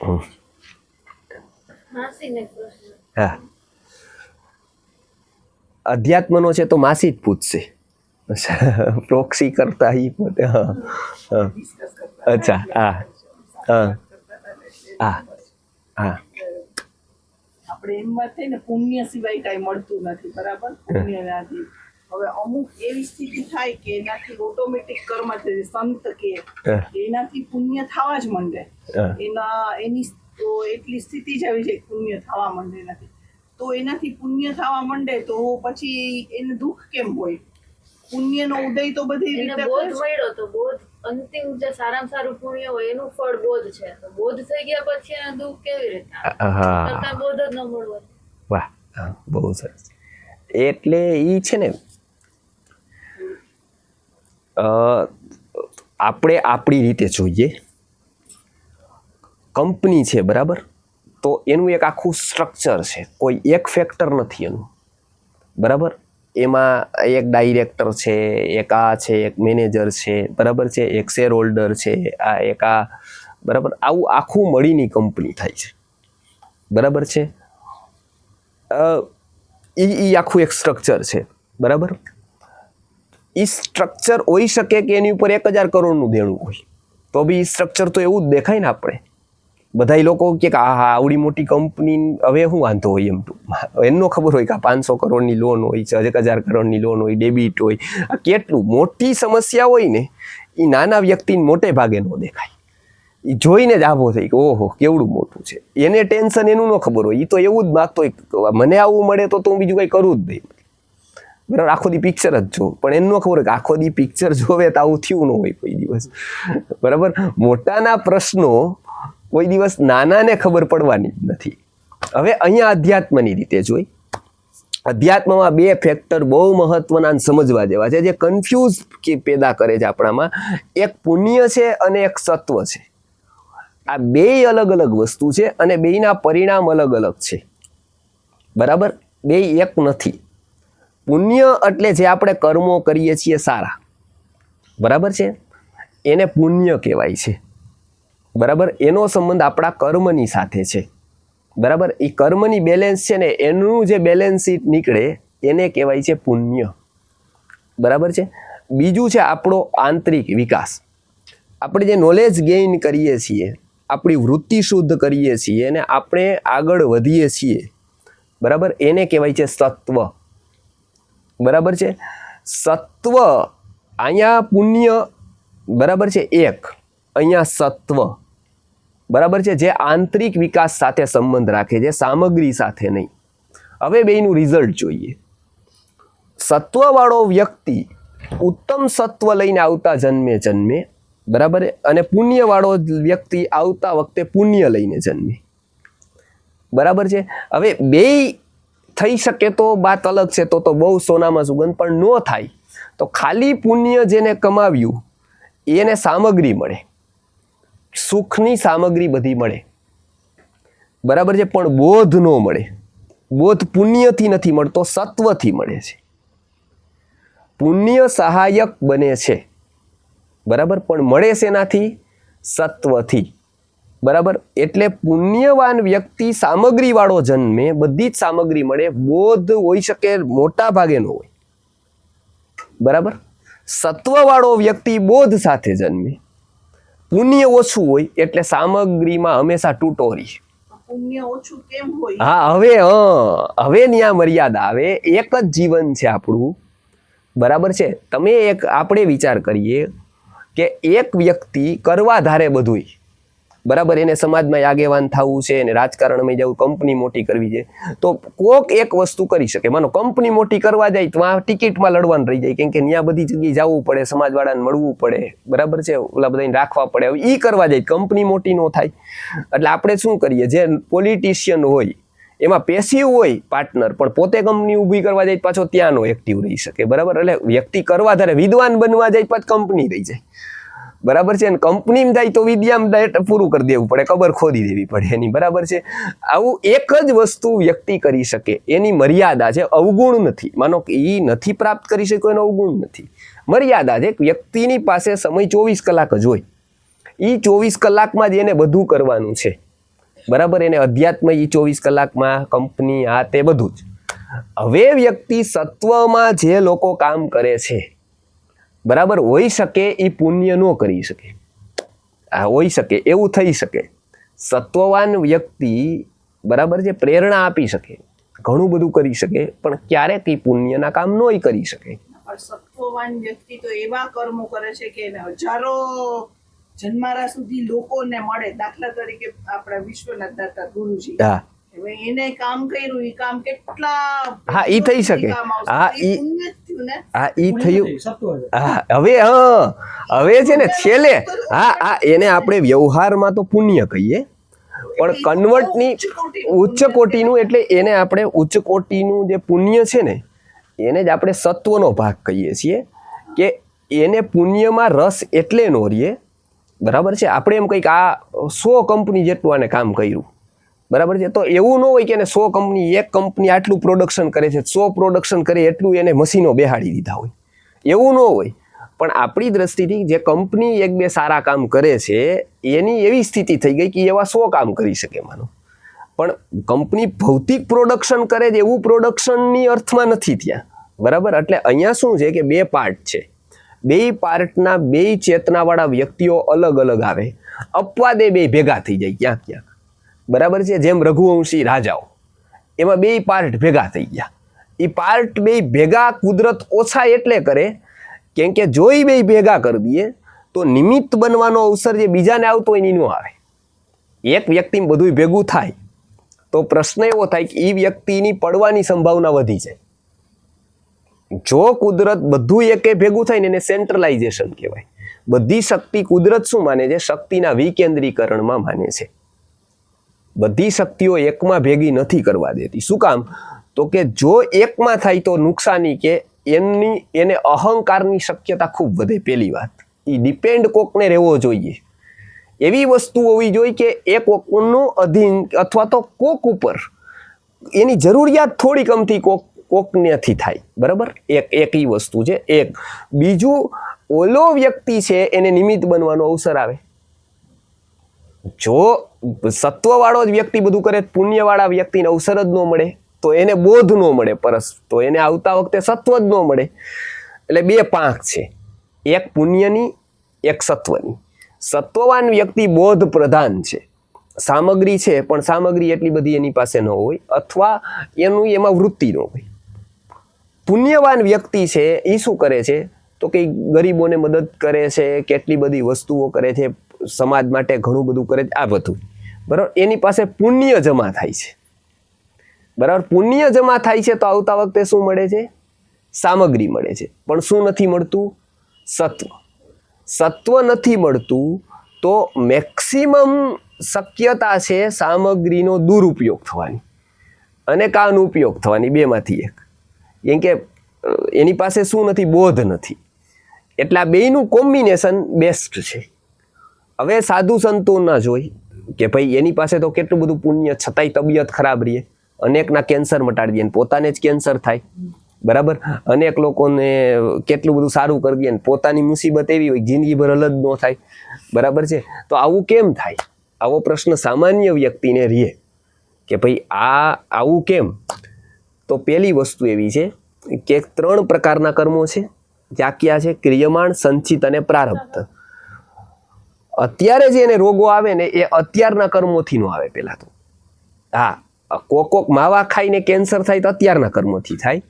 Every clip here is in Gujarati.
હા. અધ્યાત્મનો છે તો માસી જ પૂછશે. પ્રોક્સી કરતા ઈ પોતે હા હા. અચ્છા હા હા હા હા. આપણે એમ વાત થઈ ને પુણ્ય સિવાય કાંઈ મળતું નથી બરાબર? પુણ્યનાથી હવે અમુક એવી સ્થિતિ થાય કે એનાથી ઓટોમેટિક કર્મ છે સંત કે એનાથી પુણ્ય થવા જ માંડે. એના એની તો એટલી સ્થિતિ જ આવી છે પુણ્ય થવા માંડે એનાથી. તો એનાથી પુણ્ય થવા માંડે તો પછી એને દુઃખ કેમ હોય? પુણ્યનો ઉદય તો બધી રીતે બોધ મળ્યો તો બોધ અંતિમ જે સારામાં સારું પુણ્ય હોય એનું ફળ બોધ છે. તો બોધ થઈ ગયા પછી એના દુઃખ કેવી રીતે બોધ જ ન મળવો વાહ બહુ સરસ. એટલે ઈ છે ને આપણે આપણી રીતે જોઈએ. કંપની છે, બરાબર? તો એનું એક આખું સ્ટ્રક્ચર છે. કોઈ એક ફેક્ટર નથી એનું. બરાબર? એમાં એક ડાયરેક્ટર છે, એક આ છે, એક મેનેજર છે, બરાબર છે? એક શેર હોલ્ડર છે, આ એક આ, બરાબર? આવું આખું મળીની કંપની થાય છે. બરાબર છે? એ આખું એક સ્ટ્રક્ચર છે. બરાબર? એ સ્ટ્રક્ચર હોઈ શકે કે એની ઉપર એક હજાર કરોડનું દેણું હોય. તો બી સ્ટ્રક્ચર તો એવું જ દેખાય ને આપણે. બધાય લોકો કે આ હા આવડી મોટી કંપની હવે શું વાંધો હોય એમ ટૂંકમાં એમનો ખબર હોય કે આ પાંચસો કરોડની લોન હોય, છે, એક હજાર કરોડની લોન હોય ડેબિટ હોય. આ કેટલું મોટી સમસ્યા હોય ને એ નાના વ્યક્તિને મોટે ભાગે ન દેખાય. એ જોઈને જ આભો થઈ કે, ઓહો, કેવડું મોટું છે. એને ટેન્શન એનું ન ખબર હોય. એ તો એવું જ માગતો હોય મને આવું મળે તો તો હું બીજું કંઈ કરું જ નહીં. બરાબર, આખો દી પિક્ચર જ જો પણ એમ ખબર કે આખો દી પિક્ચર જોવે તો આવું થયું ન હોય કોઈ દિવસ. બરાબર? મોટાના પ્રશ્નો કોઈ દિવસ નાનાને ખબર પડવાની નથી. હવે અહીંયા અધ્યાત્મની રીતે જોઈ. અધ્યાત્મમાં બે ફેક્ટર બહુ મહત્વના સમજવા જેવા છે, જે કન્ફ્યુઝ કે પેદા કરે છે આપણામાં. એક પુણ્ય છે અને એક સત્વ છે. આ બે અલગ અલગ વસ્તુ છે અને બેયના પરિણામ અલગ અલગ છે. બરાબર? બે એક નથી. પુણ્ય એટલે જે આપણે કર્મો કરીએ છીએ સારા. બરાબર છે? એને પુણ્ય કહેવાય છે. બરાબર? એનો સંબંધ આપણા કર્મની સાથે છે. બરાબર? એ કર્મની બેલેન્સ છે ને, એનું જે બેલેન્સ શીટ નીકળે, એને કહેવાય છે પુણ્ય. બરાબર છે? બીજું છે આપણો આંતરિક વિકાસ. આપણે જે નોલેજ ગેઇન કરીએ છીએ, આપણી વૃત્તિ શુદ્ધ કરીએ છીએ, અને આપણે આગળ વધીએ છીએ, બરાબર? એને કહેવાય છે સત્વ. બરાબર છે? સત્વ અહીંયા પુણ્ય બરાબર છે એક. અહીંયા સત્વ બરાબર છે? જે આંતરિક વિકાસ સાથે સંબંધ રાખે છે, સામગ્રી સાથે નહીં. હવે બેયનું રિઝલ્ટ જોઈએ. સત્વવાળો વ્યક્તિ ઉત્તમ સત્વ લઈને આવતા જન્મે જન્મે, બરાબર અને પુણ્યવાળો વ્યક્તિ આવતા વખતે પુણ્ય લઈને જન્મે. બરાબર છે? હવે બેય થઈ શકે તો વાત અલગ છે, તો તો બહુ સોનામાં સુગંધ પણ ન થાય. તો ખાલી પુણ્ય જેને કમાવ્યું, એને સામગ્રી મળે. સુખની સામગ્રી બધી મળે. બરાબર છે, પણ બોધ ન મળે. બોધ પુણ્યથી નથી મળતો, સત્વથી મળે છે. પુણ્ય સહાયક બને છે. બરાબર, પણ મળે છે એનાથી સત્વથી. બરાબર? એટલે પુણ્યવાન વ્યક્તિ સામગ્રીવાળો જન્મે બધી જ સામગ્રી મળે બોધ હોઈ શકે મોટા ભાગે ન હોય. બરાબર? સત્વવાળો વ્યક્તિ બોધ સાથે જન્મે. પુણ્ય ઓછું હોય એટલે સામગ્રીમાં હંમેશા તૂટોરી પુણ્ય ઓછું હા હવે હા હવે ન્યા મર્યાદા આવે. એક જ જીવન છે આપણું. બરાબર છે? તમે એક આપણે વિચાર કરીએ કે એક વ્યક્તિ કરવા ધારે બધુંય. બરાબર, એને સમાજમાં આગેવાન થવું છે અને રાજકારણમાં જવું કંપની મોટી કરવી છે, તો કોક એક વસ્તુ કરી શકે. માનો કંપની મોટી કરવા જાય તો આ ટિકિટમાં લડવાનું રહી જાય. કેમ કે ત્યાં બધી જગ્યાએ જવું પડે, સમાજવાળાને મળવું પડે. બરાબર છે? ઓલા બધાને રાખવા પડે. હવે એ કરવા જાય. કંપની મોટી ન થાય. એટલે આપણે શું કરીએ? જે પોલિટિશિયન હોય, એમાં પેસિવ હોય પાર્ટનર પણ પોતે કંપની ઊભી કરવા જાય પાછો ત્યાંનો એક્ટિવ રહી શકે. બરાબર? એટલે વ્યક્તિ કરવા ધારે વિદ્વાન બનવા જાય પાછ કંપની રહી જાય. બરાબર છે? અને કંપનીમાં જાય તો વિદ્યામાં ડાયરેક્ટ પૂરું કરી દેવું પડે, કબર ખોદી દેવી પડે એની, બરાબર છે? આવું એક જ વસ્તુ વ્યક્તિ કરી શકે, એની મર્યાદા છે, અવગુણ નથી. માનો કે એ નથી પ્રાપ્ત કરી શક્યો એનો અવગુણ નથી. મર્યાદા છે વ્યક્તિની પાસે સમય ચોવીસ કલાક જ હોય. એ ચોવીસ કલાકમાં જ એને બધું કરવાનું છે. બરાબર? એને અધ્યાત્મ એ ચોવીસ કલાકમાં કંપની આ તે બધું જ. હવે વ્યક્તિ સત્વમાં જે લોકો કામ કરે છે બરાબર હોઈ શકે એ પુણ્ય ન કરી શકે. આ હોઈ શકે એવું થઈ શકે. સત્વવાન વ્યક્તિ બરાબર છે પ્રેરણા આપી શકે ઘણું બધું કરી શકે પણ ક્યારેક એ પુણ્યના કામ નોય કરી શકે. પણ સત્વવાન વ્યક્તિ તો એવા કર્મો કરે છે કે એને હજારો જન્મારા સુધી લોકોને મળે. દાખલા તરીકે આપણા વિશ્વના દાતા ગુરુજી. હા. એને કામ કર્યું એ કામ કેટલા હા, ઈ થઈ શકે. હા, ઈ હા ઈ થયું. હા હવે હા હવે છે ને છેલ્લે હા હા એને આપણે વ્યવહારમાં તો પુણ્ય કહીએ પણ કન્વર્ટની ઉચ્ચ કોટીનું એટલે એને આપણે ઉચ્ચ કોટીનું જે પુણ્ય છે ને એને જ આપણે સત્વનો ભાગ કહીએ છીએ કે એને પુણ્યમાં રસ એટલે નો રહીએ. બરાબર છે? આપણે એમ કંઈક આ સો કંપની જેટલું આને કામ કર્યું. બરાબર છે? તો એવું ન હોય કે એને સો કંપની, એક કંપની આટલું પ્રોડક્શન કરે છે, સો પ્રોડક્શન કરે એટલું એને મશીનો બેહાડી દીધા હોય. એવું ન હોય. પણ આપણી દ્રષ્ટિથી જે કંપની એક બે સારા કામ કરે છે, એની એવી સ્થિતિ થઈ ગઈ કે એવા સો કામ કરી શકે, માનો. પણ કંપની ભૌતિક પ્રોડક્શન કરે છે, એવું પ્રોડક્શનની અર્થમાં નથી ત્યાં. બરાબર? એટલે અહીંયા શું છે કે બે પાર્ટ છે. બે પાર્ટના બે ચેતનાવાળા વ્યક્તિઓ અલગ અલગ આવે. અપવાદે બે ભેગા થઈ જાય ક્યાં ક્યાંક બરાબર છે? જેમ રઘુવંશી રાજાઓ. એમાં બે પાર્ટ ભેગા થઈ ગયા. એ પાર્ટ બે ભેગા કુદરત ઓછા એટલે કરે કેમ કે જો એ બે ભેગા કરી દઈએ તો નિમિત્ત બનવાનો અવસર જે બીજાને આવતો એની ન આવે. એક વ્યક્તિ બધું ભેગું થાય તો પ્રશ્ન એવો થાય કે એ વ્યક્તિની પડવાની સંભાવના વધી જાય. જો કુદરત બધું એકે ભેગું થાય ને એને સેન્ટ્રલાઇઝેશન કહેવાય. બધી શક્તિ કુદરત શું માને છે? શક્તિના વિકેન્દ્રીકરણમાં માને છે. બધી શક્તિઓ એકમાં ભેગી નથી કરવા દેતી. શું કામ? તો કે જો એકમાં થાય તો નુકસાની કે એમની, એને અહંકારની શક્યતા ખૂબ વધે પહેલી વાત. એ ડિપેન્ડ કોકને રહેવો જોઈએ. એવી વસ્તુ હોવી જોઈએ કે એ કોકનું અધીન અથવા તો કોક ઉપર એની જરૂરિયાત થોડી કમથી કોક કોકનેથી થાય. બરાબર? એક એક એ વસ્તુ છે. એક. બીજું, ઓલો વ્યક્તિ છે એને નિમિત્ત બનવાનો અવસર આવે. જો સત્વવાળો જ વ્યક્તિ બધું કરે, પુણ્યવાળા વ્યક્તિને અવસર જ ન મળે, તો એને બોધ ન મળે પરસ, તો એને આવતા વખતે સત્વ જ ન મળે. એટલે બે પાંખ છે. એક પુણ્યની, એક સત્વની. સત્વવાન વ્યક્તિ બોધ પ્રધાન છે. સામગ્રી છે, પણ સામગ્રી એટલી બધી એની પાસે ન હોય, અથવા એનું એમાં વૃત્તિ ન હોય. પુણ્યવાન વ્યક્તિ છે એ શું કરે છે? તો કે ગરીબોને મદદ કરે છે, કેટલી બધી વસ્તુઓ કરે છે સમાજ માટે ઘણું બધું કરે છે. આ બધું. બરાબર? એની પાસે પુણ્ય જમા થાય છે. બરાબર? પુણ્ય જમા થાય છે તો આવતા વખતે શું મળે છે? સામગ્રી મળે છે. પણ શું નથી મળતું? સત્વ. સત્વ નથી મળતું તો મેક્સિમમ શક્યતા છે સામગ્રીનો દુરુપયોગ થવાની. અને કાનો ઉપયોગ થવાની, બેમાંથી એક. કેમ કે એની પાસે શું નથી? બોધ નથી. એટલે આ બેયનું કોમ્બિનેશન બેસ્ટ છે. હવે સાધુ સંતો ના જોઈ કે ભાઈ એની પાસે તો કેટલું બધું પુણ્ય છતાંય તબિયત ખરાબ રહીએ અનેકના કેન્સર મટાડી દે ને પોતાને જ કેન્સર થાય. બરાબર? અનેક લોકોને કેટલું બધું સારું કરી દે ને પોતાની મુસીબત એવી હોય જિંદગીભર અલગ ન થાય. બરાબર છે? તો આવું કેમ થાય? આવો પ્રશ્ન સામાન્ય વ્યક્તિને રહે કે ભાઈ આ આવું કેમ? તો પહેલી વસ્તુ એવી છે કે ત્રણ પ્રકારના કર્મો છે. જ્યાં ક્યાં છે ક્રિયમાણ, સંચિત અને પ્રારબ્ધ. અત્યારે જે એને રોગો આવે ને, એ અત્યારના કર્મોથી નો આવે પહેલાં તો. હા, કોક કોક માવા ખાઈને કેન્સર થાય તો અત્યારના કર્મોથી થાય.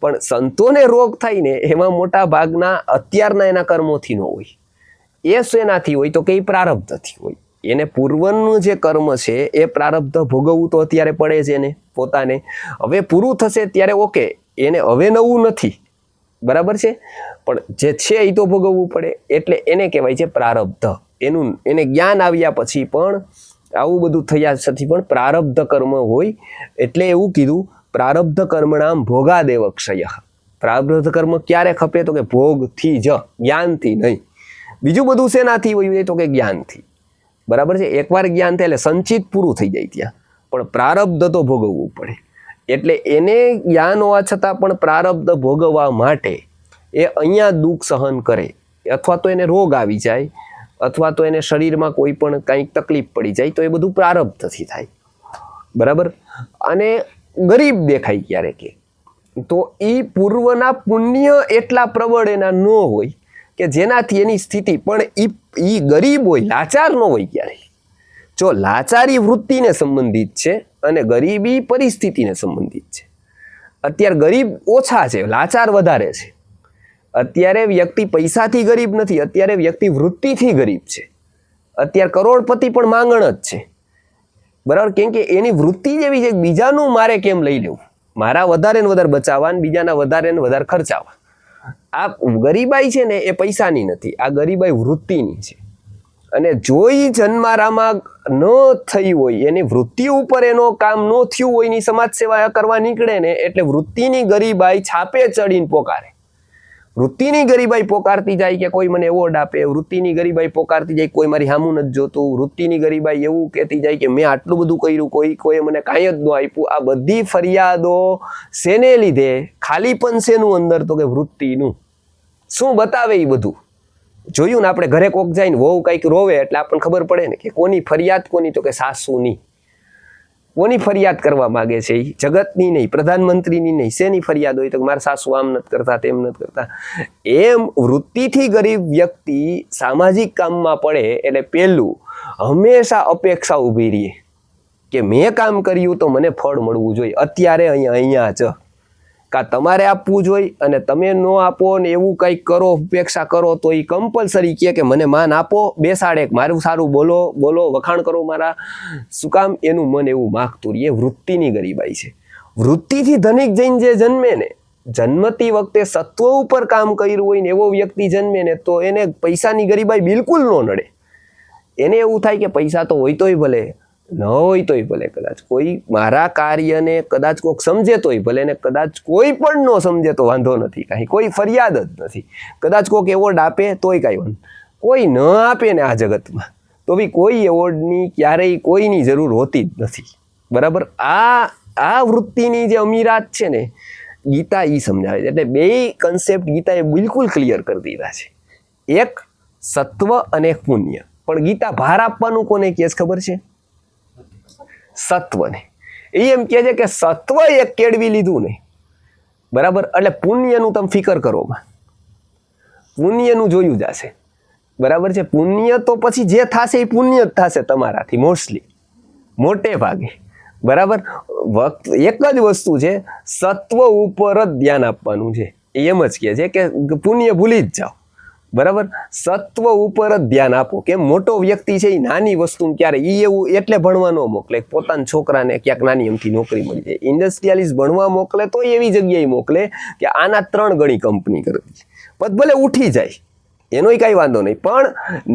પણ સંતોને રોગ થાય ને, એમાં મોટા ભાગના અત્યારના એના કર્મોથી ન હોય. એ શેનાથી હોય તો કે એ પ્રારબ્ધથી હોય. એને પૂર્વનું જે કર્મ છે, એ પ્રારબ્ધ ભોગવવું તો અત્યારે પડે છે એને, પોતાને. હવે પૂરું થશે ત્યારે ઓકે, એને હવે નવું નથી. બરાબર છે? પણ જે છે એ તો ભોગવવું પડે. એટલે એને કહેવાય છે પ્રારબ્ધ. એનું, એને જ્ઞાન આવ્યા પછી પણ આવું બધું થયા પછી પણ પ્રારબ્ધ કર્મ હોય. એટલે એવું કીધું, પ્રારબ્ધ કર્મણામ ભોગાદેવ ક્ષય પ્રારબ્ધ કર્મ ક્યારે ખપે? તો કે ભોગથી જ, જ્ઞાનથી નહીં. બીજું બધું શેનાથી હોય તો કે જ્ઞાનથી. બરાબર છે? એકવાર જ્ઞાન થાય એટલે સંચિત પૂરું થઈ જાય ત્યાં. પણ પ્રારબ્ધ તો ભોગવવું પડે. એટલે એને જ્ઞાન હોવા છતાં પણ પ્રારબ્ધ ભોગવવા માટે એ અહીંયા દુઃખ સહન કરે. અથવા તો એને રોગ આવી જાય, અથવા તો એને શરીરમાં કોઈ પણ કંઈક તકલીફ પડી જાય, તો એ બધું પ્રારબ્ધથી થાય. બરાબર? અને ગરીબ દેખાય ક્યારેક. તો એ પૂર્વના પુણ્ય એટલા પ્રબળ એના ન હોય કે જેનાથી એની સ્થિતિ, પણ એ ગરીબ હોય, લાચાર ન હોય ક્યારેય. જો લાચારી વૃત્તિને સંબંધિત છે અને ગરીબી પરિસ્થિતિને સંબંધિત છે. અત્યારે ગરીબ ઓછા છે, લાચાર વધારે છે. અત્યારે વ્યક્તિ પૈસાથી ગરીબ નથી, અત્યારે વ્યક્તિ વૃત્તિથી ગરીબ છે. અત્યારે કરોડપતિ પણ માંગણ જ છે. બરાબર? કેમ કે એની વૃત્તિ જેવી છે બીજાનું મારે કેમ લઈ લેવું? મારા વધારે ને વધારે બચાવવા ને બીજાના વધારે ને વધારે ખર્ચાવા આ ગરીબાઈ છે ને એ પૈસાની નથી, આ ગરીબાઈ વૃત્તિની છે. અને જોઈ જન્મારામાં ન થઈ હોય, એની વૃત્તિ ઉપર એનો કામ ન થયું હોય, એની સમાજ સેવા કરવા નીકળે ને, એટલે વૃત્તિની ગરીબાઈ છાપે ચડીને પોકારે. વૃત્તિની ગરીબાઈ પોકારતી જાય કે કોઈ મને એવોર્ડ આપે, વૃત્તિની ગરીબાઈ પોકારતી જાય, કોઈ મારી હામું નથી જોતું, વૃત્તિની ગરીબાઈ એવું કહેતી જાય કે મેં આટલું બધું કર્યું, કોઈ કોઈએ મને કાંઈ જ ન આપ્યું. આ બધી ફરિયાદો શેને લીધે? ખાલી પણ શેનું અંદર તો કે વૃત્તિનું. શું બતાવે એ બધું? જોયું ને આપણે ઘરે કોક જાય ને વહુ કંઈક રોવે એટલે આપણને ખબર પડે ને કે કોની ફરિયાદ, કોની તો કે સાસુની. કોની ફરિયાદ કરવા માગે છે એ જગતની નહીં, પ્રધાનમંત્રીની નહીં. શેની ફરિયાદ હોય તો મારા સાસુ આમ નથી કરતા, તેમ નથી કરતા. એમ વૃત્તિથી ગરીબ વ્યક્તિ સામાજિક કામમાં પડે એટલે પહેલું હંમેશા અપેક્ષા ઊભી રહીએ કે મેં કામ કર્યું તો મને ફળ મળવું જોઈએ. અત્યારે અહીંયા અહીંયા જ. કાં તમારે આપવું જોઈએ અને તમે ન આપો ને એવું કંઈક કરો અપેક્ષા કરો, તો એ કમ્પલસરી કહે કે મને માન આપો, બેસાડે મારું સારું બોલો બોલો, વખાણ કરો મારા. શું કામ? એનું મન એવું માગતું એ વૃત્તિની ગરીબાઈ છે. વૃત્તિથી ધનિક જૈન જે જન્મે ને, જન્મતી વખતે સત્વ ઉપર કામ કર્યું હોય ને એવો વ્યક્તિ જન્મે ને, તો એને પૈસાની ગરીબાઈ બિલકુલ ન નડે. એને એવું થાય કે પૈસા તો હોય તોય ભલે ન હોય તોય ભલે, કદાચ કોઈ મારા કાર્યને કદાચ કોઈક સમજે તોય ભલે, ને કદાચ કોઈ પણ ન સમજે તો વાંધો નથી, કાંઈ કોઈ ફરિયાદ જ નથી. કદાચ કોઈક એવોર્ડ આપે તોય કાંઈ વાંધો કોઈ ન આપે ને આ જગતમાં, તો બી કોઈ એવોર્ડની ક્યારેય કોઈની જરૂર હોતી જ નથી. બરાબર? આ આ વૃત્તિની જે અમીરાત છે ને, ગીતા એ સમજાવે છે. એટલે બે કન્સેપ્ટ ગીતાએ બિલકુલ ક્લિયર કરી દીધા છે. એક સત્વ અને પુણ્ય. પણ ગીતા ભાર આપવાનું કોને કેસ ખબર છે? સત્વને. એ એમ કહે છે કે સત્વ એક કેળવી લીધું ને બરાબર? એટલે પુણ્યનું તમે ફિકર કરોમાં પુણ્યનું જોયું જશે. બરાબર છે? પુણ્ય તો પછી જે થશે એ પુણ્ય જ થશે તમારાથી મોસ્ટલી મોટે ભાગે. બરાબર? વક્ત, એક જ વસ્તુ છે, સત્વ ઉપર જ ધ્યાન આપવાનું છે. એ એમ જ કહે છે કે પુણ્ય ભૂલી જ જાઓ. બરાબર? સત્વ ઉપર જ ધ્યાન આપો કે મોટો વ્યક્તિ છે એ નાની વસ્તુ ક્યારે એ એવું એટલે ભણવા ન મોકલે. પોતાના છોકરાને ક્યાંક નાની એમથી નોકરી મળી જાય. ઇન્ડસ્ટ્રીયાલિસ્ટ ભણવા મોકલે તો એવી જગ્યાએ મોકલે કે આના ત્રણ ગણી કંપની કરવી પછી ભલે ઉઠી જાય, એનોય કાંઈ વાંધો નહીં, પણ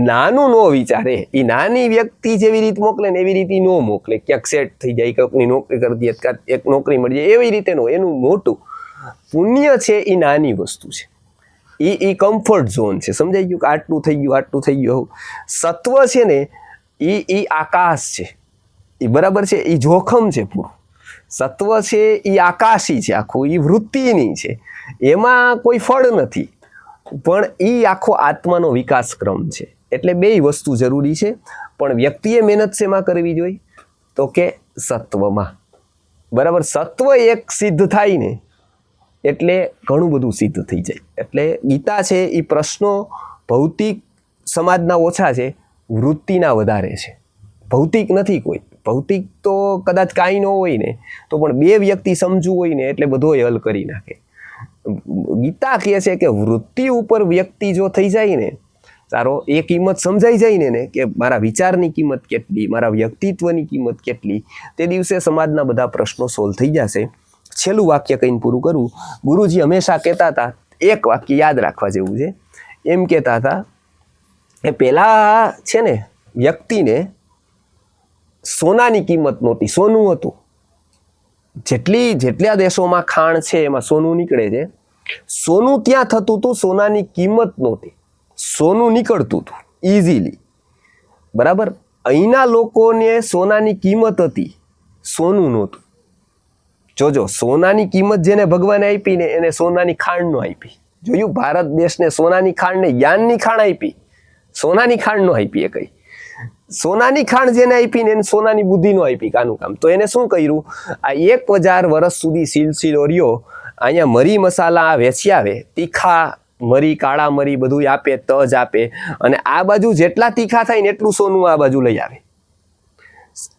નાનું નો વિચારે. એ નાની વ્યક્તિ જેવી રીતે મોકલે ને એવી રીતે ન મોકલે. ક્યાંક સેટ થઈ જાય કંઈકની નોકરી કરતી એક નોકરી મળી જાય, એવી રીતે નો એનું મોટું પુણ્ય છે એ નાની વસ્તુ છે. એ એ કમ્ફર્ટ ઝોન છે. સમજાઈ ગયું કે આટલું થઈ ગયું, આટલું થઈ ગયું? સત્વ છે ને એ એ આકાશ છે. એ બરાબર છે? એ જોખમ છે પૂરું. સત્વ છે એ આકાશી છે આખું. એ વૃત્તિની છે. એમાં કોઈ ફળ નથી. પણ એ આખો આત્માનો વિકાસ ક્રમ છે. એટલે બે વસ્તુ જરૂરી છે. પણ વ્યક્તિએ મહેનત શેમાં કરવી જોઈએ? તો કે સત્વમાં. બરાબર? સત્વ એક સિદ્ધ થાય ને એટલે ઘણું બધું સિદ્ધ થઈ જાય. એટલે ગીતા છે એ પ્રશ્નો ભૌતિક સમાજના ઓછા છે, વૃત્તિના વધારે છે. ભૌતિક નથી કોઈ. ભૌતિક તો કદાચ કાંઈ ન હોય ને, તો પણ બે વ્યક્તિ સમજવું હોય ને એટલે બધોય હલ કરી નાખે. ગીતા કહે છે કે વૃત્તિ ઉપર વ્યક્તિ જો થઈ જાય ને, સારો, એ કિંમત સમજાઈ જાય ને કે મારા વિચારની કિંમત કેટલી, મારા વ્યક્તિત્વની કિંમત કેટલી, તે દિવસે સમાજના બધા પ્રશ્નો સોલ્વ થઈ જશે. છેલ્લું વાક્ય કહીને પૂરું કરું. ગુરુજી હંમેશા કહેતા હતા, એક વાક્ય યાદ રાખવા જેવું છે. એમ કહેતા હતા એ પહેલાં છે ને, વ્યક્તિને સોનાની કિંમત નહોતી, સોનું હતું. જેટલી, જેટલા દેશોમાં ખાણ છે, એમાં સોનું નીકળે છે. સોનું ત્યાં થતું હતું, સોનાની કિંમત નહોતી. સોનું નીકળતું હતું ઇઝીલી બરાબર? અહીંના લોકોને સોનાની કિંમત હતી, સોનું નહોતું. જોજો, સોનાની કિંમત જેને ભગવાને આપી ને એને સોનાની ખાંડ આપી. જોયું? ભારત દેશને સોનાની ખાણને યાનની ખાણ આપી. સોનાની ખાંડ આપી એ કઈ. સોનાની ખાંડ જેને આપી ને એને સોનાની બુદ્ધિનું આપી કાનું કામ. તો એને શું કર્યું? આ એક હજાર વર્ષ સુધી સિલસિલો રહ્યો. અહીંયા મરી મસાલા વેચી આવે. તીખા મરી, કાળા મરી બધું આપે, તજ આપે. અને આ બાજુ જેટલા તીખા થાય ને એટલું સોનું આ બાજુ લઈ આવે.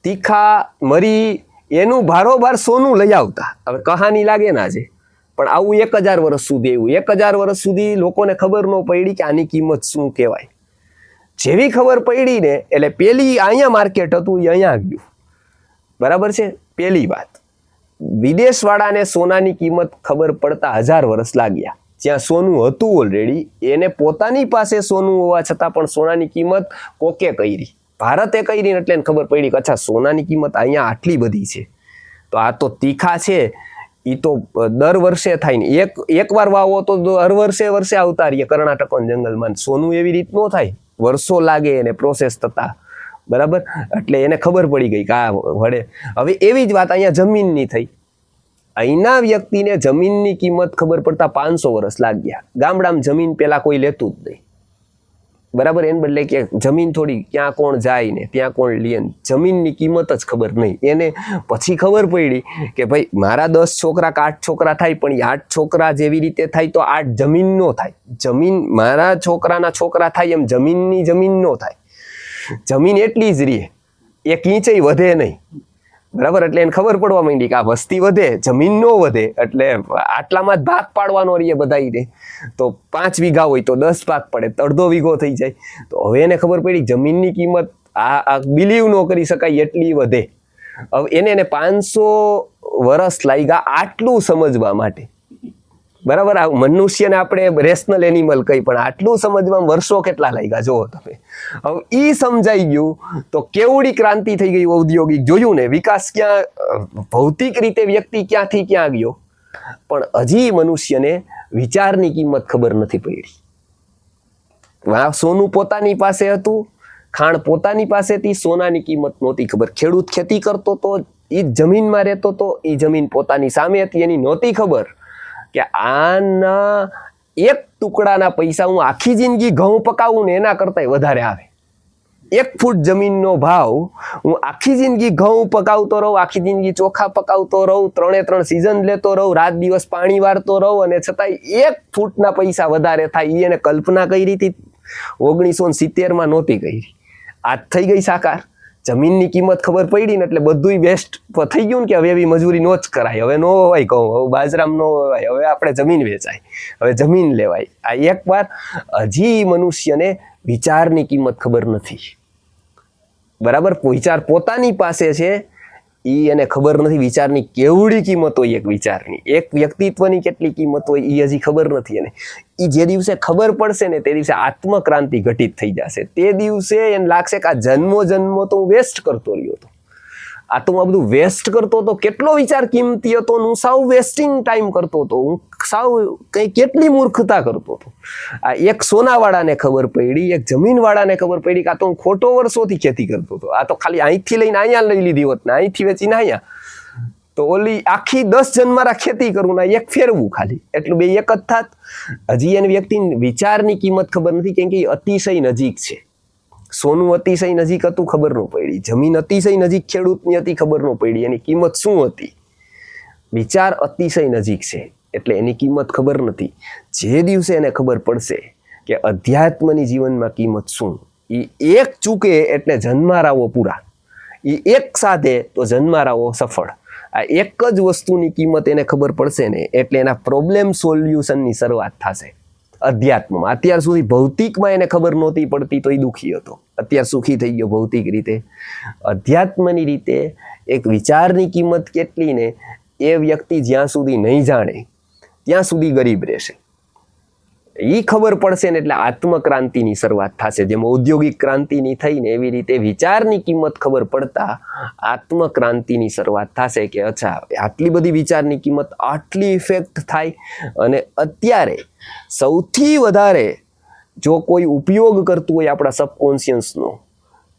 તીખા, મરી એનું ભારોભાર સોનું લઈ આવતા. હવે કહાની લાગે ના આજે, પણ આવું એક હજાર વર્ષ સુધી એવું એક હજાર વર્ષ સુધી લોકોને ખબર ન પડી કે આની કિંમત શું કહેવાય. જેવી ખબર પડી ને, એટલે પેલી અહીંયા માર્કેટ હતું, એ અહીંયા ગયું. બરાબર છે? પેલી વાત. વિદેશવાળાને સોનાની કિંમત ખબર પડતા હજાર વર્ષ લાગ્યા. જ્યાં સોનું હતું ઓલરેડી એને પોતાની પાસે સોનું હોવા છતાં પણ સોનાની કિંમત કોકે કરી? ભારતે કરી એટલે ખબર પડી કે અચ્છા, સોનાની કિંમત અહીંયા આટલી બધી છે. તો આ તો તીખા છે એ તો દર વર્ષે થાય ને. એક, એકવાર વાવો તો દર વર્ષે વર્ષે આવતા રહીએ કર્ણાટકોના જંગલમાં. સોનું એવી રીત ન થાય, વર્ષો લાગે એને પ્રોસેસ થતા. બરાબર? એટલે એને ખબર પડી ગઈ કે આ વડે. હવે એવી જ વાત અહીંયા જમીનની થઈ. અહીંના વ્યક્તિને જમીનની કિંમત ખબર પડતા પાંચસો વર્ષ લાગ્યા. ગામડામાં જમીન પહેલાં કોઈ લેતું જ નહીં. બરાબર? એને બદલે કે જમીન થોડી ક્યાં કોણ જાય ને ત્યાં કોણ લે જમીનની કિંમત જ ખબર નહીં. એને પછી ખબર પડી કે ભાઈ, મારા દસ છોકરા કે આઠ છોકરા થાય, પણ એ આઠ છોકરા જેવી રીતે થાય તો આઠ જમીન નો થાય. જમીન મારા છોકરાના છોકરા થાય એમ જમીનની જમીન નો થાય. જમીન એટલી જ રહે. એક ઇંચય વધે નહીં. બરાબર? એટલે એને ખબર પડવા માંડી કે આ વસ્તી વધે, જમીન ન વધે, એટલે આટલામાં જ ભાગ પાડવાનો રહીએ બધાને તો પાંચ વીઘા હોય તો દસ ભાગ પડે, અડધો વીઘો થઈ જાય. તો હવે એને ખબર પડી જમીનની કિંમત આ આ બિલીવ ન કરી શકાય એટલી વધે. હવે એને એને પાંચસો વર્ષ લાગ્યા આટલું સમજવા માટે. બરાબર? આ મનુષ્યને આપણે રેશનલ એનિમલ કહી પણ આટલું સમજવામાં વર્ષો કેટલા લાગ્યા? જુઓ તમે. હવે એ સમજાઈ ગયું તો કેવડી ક્રાંતિ થઈ ગઈ ઔદ્યોગિક? જોયું ને, વિકાસ ક્યાં ભૌતિક રીતે વ્યક્તિ ક્યાંથી ક્યાં ગયો? પણ હજી મનુષ્યને વિચારની કિંમત ખબર નથી પડી. આ સોનું પોતાની પાસે હતું, ખાણ પોતાની પાસેથી, સોનાની કિંમત નહોતી ખબર. ખેડૂત ખેતી કરતો તો એ જમીનમાં રહેતો તો એ જમીન પોતાની સામે હતી, એની નહોતી ખબર. કે આના એક ટુકડાના પૈસા હું આખી જિંદગી ઘઉં પકાવું ને એના કરતાંય વધારે આવે. એક ફૂટ જમીનનો ભાવ હું આખી જિંદગી ઘઉં પકાવતો રહું, આખી જિંદગી ચોખા પકાવતો રહું, ત્રણે ત્રણ સિઝન લેતો રહું, રાત દિવસ પાણી વાળતો રહું અને છતાંય એક ફૂટના પૈસા વધારે થાય. એને કલ્પના કરી હતી ઓગણીસો સિત્તેરમાં નહોતી કરી. આજ થઈ ગઈ સાકાર. જમીનની કિંમત ખબર પડી ને એટલે બધુંય વેસ્ટ થઈ ગયું ને કે હવે એવી મજૂરી નો જ કરાય. હવે નો હોય કહું, હવે બાજરામ નો હોય, હવે આપણે જમીન વેચાય, હવે જમીન લેવાય. આ એક વાર હજી મનુષ્યને વિચારની કિંમત ખબર નથી. બરાબર? વિચાર પોતાની પાસે છે એ એને ખબર નથી, વિચારની કેવડી કિંમત હોય એક વિચારની. એક વ્યક્તિત્વની કેટલી કિંમત હોય એ હજી ખબર નથી એને. એ જે દિવસે ખબર પડશે ને, તે દિવસે આત્મક્રાંતિ ઘટિત થઈ જશે. તે દિવસે એને લાગશે કે આ જન્મો જન્મો તો હું વેસ્ટ કરતો રહ્યો હતો. આ તો હું આ બધું વેસ્ટ કરતો હતો. કેટલો વિચાર કિંમતી હતો હું સાવ વેસ્ટિંગ ટાઈમ કરતો હતો. હું સાવ કંઈ કેટલી મૂર્ખતા કરતો હતો. આ એક સોનાવાળાને ખબર પડી, એક જમીનવાળાને ખબર પડી કે આ તો હું ખોટો વર્ષોથી ખેતી કરતો હતો. આ તો ખાલી અહીંથી લઈને અહીંયા લઈ લીધી હોત ને અહીંથી વેચીને અહીંયા. તો ઓલી આખી દસ જન્મારા ખેતી કરવું ના એક ફેરવું ખાલી. એટલું બે એક જ થાત. હજી એને વ્યક્તિ વિચારની કિંમત ખબર નથી કેમ કે અતિશય નજીક છે. સોનું અતિશય નજીક હતું, ખબર ન પડી. જમીન અતિશય નજીક ખેડૂતની હતી, ખબર ન પડી. એની કિંમત શું હતી? વિચાર અતિશય નજીક છે, એટલે એની કિંમત ખબર નથી. જે દિવસે એને ખબર પડશે કે અધ્યાત્મની જીવનમાં કિંમત શું એ એક ચૂકે એટલે જન્મારાઓ પૂરા. એ એક સાથે તો જન્મારાઓ સફળ. આ એક જ વસ્તુની કિંમત એને ખબર પડશે ને, એટલે એના પ્રોબ્લેમ સોલ્યુશનની શરૂઆત થશે. અધ્યાત્મમાં. અત્યાર સુધી ભૌતિકમાં એને ખબર નહોતી પડતી તો એ દુઃખી હતો. અત્યાર સુખી થઈ ગયો ભૌતિક રીતે. અધ્યાત્મની રીતે એક વિચારની કિંમત કેટલી ને એ વ્યક્તિ જ્યાં સુધી નહીં જાણે, ત્યાં સુધી ગરીબ રહેશે. એ ખબર પડશે ને એટલે આત્મક્રાંતિની શરૂઆત થશે. જેમ ઔદ્યોગિક ક્રાંતિની થઈ ને એવી રીતે વિચારની કિંમત ખબર પડતા આત્મક્રાંતિની શરૂઆત થશે કે અચ્છા, આટલી બધી વિચારની કિંમત આટલી ઇફેક્ટ થાય અને અત્યારે સૌથી વધારે જો કોઈ ઉપયોગ કરતું હોય આપણા સબકોન્શિયસનો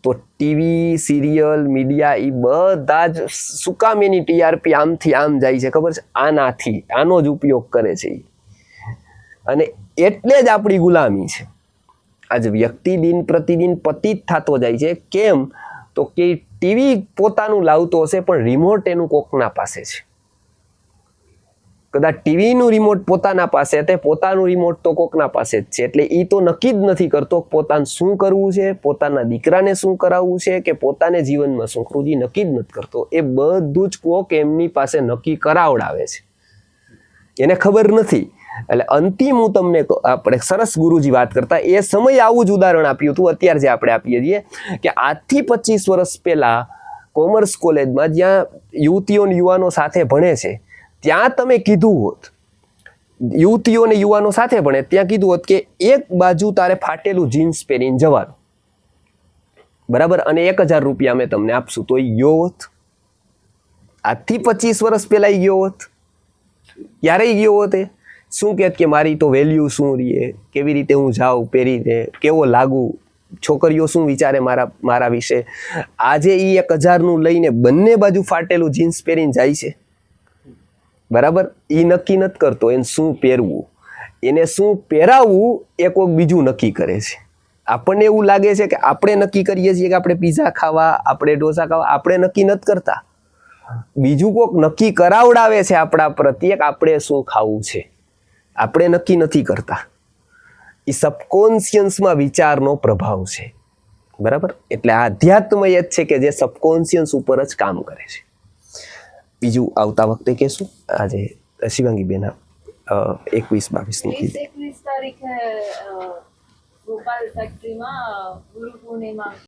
તો ટીવી, સિરિયલ, મીડિયા એ બધા જ સુકામ કામ એની ટીઆરપી આમથી આમ જાય છે. ખબર છે? આનાથી, આનો જ ઉપયોગ કરે છે. અને એટલે જ આપણી ગુલામી છે. આજે વ્યક્તિ દિન પ્રતિદિન પતિત થતો જાય છે. કેમ? તો કે ટીવી પોતાનું લાવતો હશે, પણ રિમોટ એનું કોકના પાસે છે. કદાચ ટીવીનું રિમોટ પોતાના પાસે તે પોતાનું રિમોટ તો કોકના પાસે જ છે. એટલે એ તો નક્કી જ નથી કરતો પોતાને શું કરવું છે, પોતાના દીકરાને શું કરાવવું છે, કે પોતાને જીવનમાં શું કરવું છે નક્કી જ નથી કરતો. એ બધું જ કોક એમની પાસે નક્કી કરાવડાવે છે. એને ખબર નથી. એટલે અંતિમ હું તમને આપણે સરસ ગુરુજી વાત કરતા, એ સમયે આવું જ ઉદાહરણ આપ્યું હતું, અત્યારે જે આપણે આપીએ છીએ, કે આજથી પચીસ વર્ષ પહેલાં કોમર્સ કોલેજમાં જ્યાં યુવતીઓ યુવાનો સાથે ભણે છે, ત્યાં તમે કીધું હોત, યુવતીઓ અને યુવાનો સાથે ભણે, ત્યાં કીધું હોત કે એક બાજુ તારે ફાટેલું જીન્સ પહેરીને જવાનું. બરાબર? અને એક હજાર રૂપિયા અમે તમને આપશું, તો ગયો હોત. આજથી પચીસ વર્ષ પહેલાં ગયો હોત. ક્યારેય ગયો હોત એ? શું કહેત કે મારી તો વેલ્યુ શું રહીએ? કેવી રીતે હું જાઉં, પહેરીને? કેવો લાગુ? છોકરીઓ શું વિચારે મારા મારા વિશે? આજે એ એક હજારનું લઈને બંને બાજુ ફાટેલું જીન્સ પહેરીને જાય છે. બરાબર? એ નક્કી નથી કરતો એને શું પહેરવું. એને શું પહેરાવવું એ કોઈક બીજું નક્કી કરે છે. આપણને એવું લાગે છે કે આપણે નક્કી કરીએ છીએ કે આપણે પીઝા ખાવા, આપણે ઢોસા ખાવા, આપણે નક્કી નથી કરતા. બીજું કોક નક્કી કરાવડાવે છે આપણા પ્રત્યેક આપણે શું ખાવું છે? આપણે નક્કી નથી કરતા. એ સબકોન્શિયન્સમાં વિચારનો પ્રભાવ છે. બરાબર? એટલે આધ્યાત્મ જ છે કે જે સબકોન્શિયન્સ ઉપર જ કામ કરે છે. બીજું આવતા વખતે કહેશું. આજે શિવાંગી બેના એકવીસ બાવીસની વીસ એકવીસ તારીખે ગોપાલ ફેક્ટરીમાં ગુરુ પૂર્ણિમા